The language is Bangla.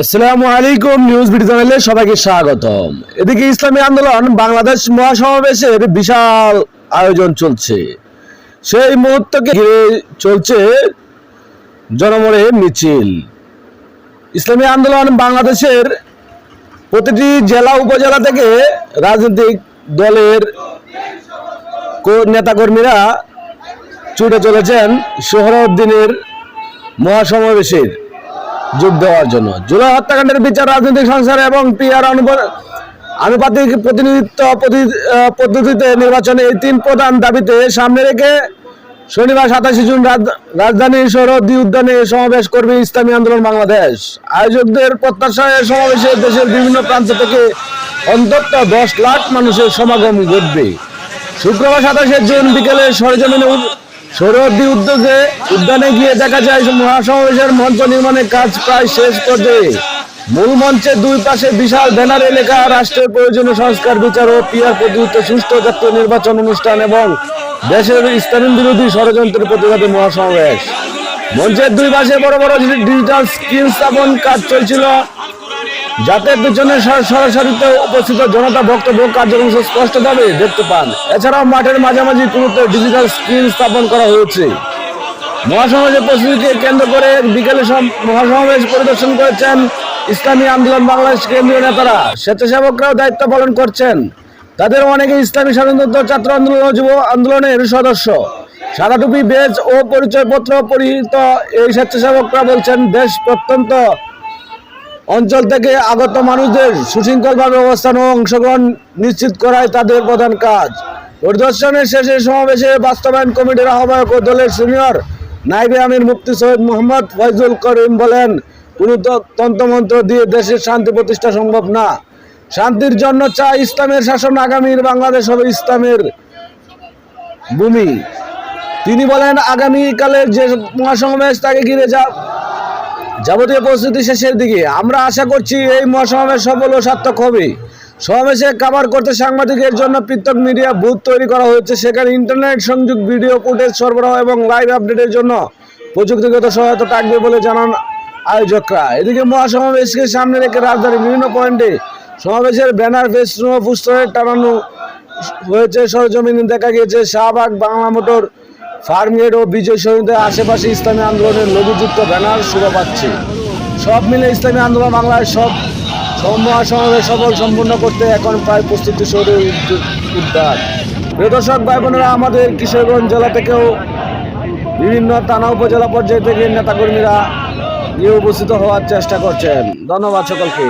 আসসালামু আলাইকুম নিউজ ভিডিও চ্যানেলে সবাইকে স্বাগতম। এদিকে ইসলামী আন্দোলন বাংলাদেশ মহাসমাবেশের বিশাল আয়োজন চলছে। সেই মুহূর্তকে ঘিরে চলছে জনমনে মিছিল। ইসলামী আন্দোলন বাংলাদেশের প্রতিটি জেলা উপজেলা থেকে রাজনৈতিক দলের নেতাকর্মীরা ছুটে চলেছেন সোহরাউদ্দিনের মহাসমাবেশের। যোগ দেওয়ার জন্য। জুলাই হত্যাকাণ্ডের বিচার, রাজনৈতিক সংস্কার এবং পিআর আনুপাতিক প্রতিনিধিত্ব পদ্ধতি- পদ্ধতিতে নির্বাচনে এই তিন প্রধান দাবিতে সামনে রেখে শনিবার সাতাশে জুন রাজধানী রাজধানীর উদ্যানে সমাবেশ করবে ইসলামী আন্দোলন বাংলাদেশ। আয়োজকদের প্রত্যাশায় সমাবেশে দেশের বিভিন্ন প্রান্ত থেকে অন্তত দশ লাখ মানুষের সমাগম ঘটবে। শুক্রবার সাতাশে জুন বিকেলে সরজমিনে সৌরদ্দি উদ্যোগে উদ্যানে গিয়ে দেখা যায় মহাসমাবেশের মঞ্চ নির্মাণের কাজ প্রায় শেষ পর্যায়ে। মূল মঞ্চের দুই পাশে বিশাল ব্যানারে লেখা রাষ্ট্রের প্রয়োজনীয় সংস্কার, বিচার ও পিয়ার পদ্ধতিতে সুষ্ঠু জাতীয় নির্বাচন অনুষ্ঠান এবং দেশের ইসলাম বিরোধী ষড়যন্ত্রের প্রতিবাদে মহাসমাবেশ। মঞ্চের দুই পাশে বড় বড় ডিজিটাল স্ক্রিন স্থাপন কাজ চলছিল। যাতে সর- সরাসরিতে উপস্থিত জনতা বক্তব্য কার্যক্রম স্পষ্টভাবে দেখতে পান। এছাড়াও মাঠের মাঝামাঝি পুরোতে ডিজিটাল স্ক্রিন স্থাপন করা হয়েছে। মহাসমাবেশের প্রস্তুতিকে কেন্দ্র করে বিকেলে মহাসমাবেশ পরিদর্শন করেছেন ইসলামী আন্দোলন বাংলাদেশ কেন্দ্রীয় নেতারা। স্বেচ্ছাসেবকরাও দায়িত্ব পালন করছেন। তাদের অনেকে ইসলামী স্বাধীনতা ছাত্র আন্দোলন যুব আন্দোলনের সদস্য। সাদা টুপি বেজ ও পরিচয়পত্র পরিহিত এই স্বেচ্ছাসেবকরা বলছেন, দেশ প্রত্যন্ত অঞ্চল থেকে আগত মানুষদের সুশৃঙ্খলভাবে অবস্থান ও অংশগ্রহণ নিশ্চিত করাই তাদের প্রধান কাজ। পরিদর্শনের শেষে সমাবেশে বাস্তবায়ন কমিটির আহ্বায়ক ও দলের সিনিয়র নাইবে আমির মুফতি সৈয়দ মোহাম্মদ ফয়জুল করিম বলেন, কোনো তন্ত্রমন্ত্র দিয়ে দেশের শান্তি প্রতিষ্ঠা সম্ভব না। শান্তির জন্য চাই ইসলামের শাসন আগামীর বাংলাদেশ হবে ইসলামের ভূমি। তিনি বলেন, আগামীকালের যে মহাসমাবেশ তাকে ঘিরে যা যাবতীয় প্রস্তুতি শেষের দিকে। আমরা আশা করছি এই মহাসমাবেশ সফল ও সার্থক হবে। সমাবেশে কাভার করতে সাংবাদিকের জন্য পৃথক মিডিয়া বুথ তৈরি করা হয়েছে। সেখানে ইন্টারনেট সংযোগ ভিডিও ফুটেজ সরবরাহ এবং লাইভ আপডেটের জন্য প্রযুক্তিগত সহায়তা থাকবে বলে জানান আয়োজকরা। এদিকে মহাসমাবেশকে সামনে রেখে রাজধানীর বিভিন্ন পয়েন্টে সমাবেশের ব্যানার ফেস্টুন ও পুস্তকের টানানো হয়েছে। সরজমিনে দেখা গিয়েছে শাহবাগ, বাংলা মোটর ফার্মগেট ও বিজয় শহীদের আশেপাশে ইসলামী আন্দোলনের লঘুযুক্ত ব্যানার শুরু পাচ্ছে সব মিলে ইসলামী আন্দোলন বাংলায় সব সমাবেশ সফল সম্পূর্ণ করতে এখন প্রায় প্রস্তুতি শুরু উদ্ধার। প্রিয় দর্শক ভাই বোনেরা আমাদের কিশোরগঞ্জ জেলা থেকেও বিভিন্ন থানা, উপজেলা পর্যায় থেকে নেতাকর্মীরা গিয়ে উপস্থিত হওয়ার চেষ্টা করছেন। ধন্যবাদ সকলকে।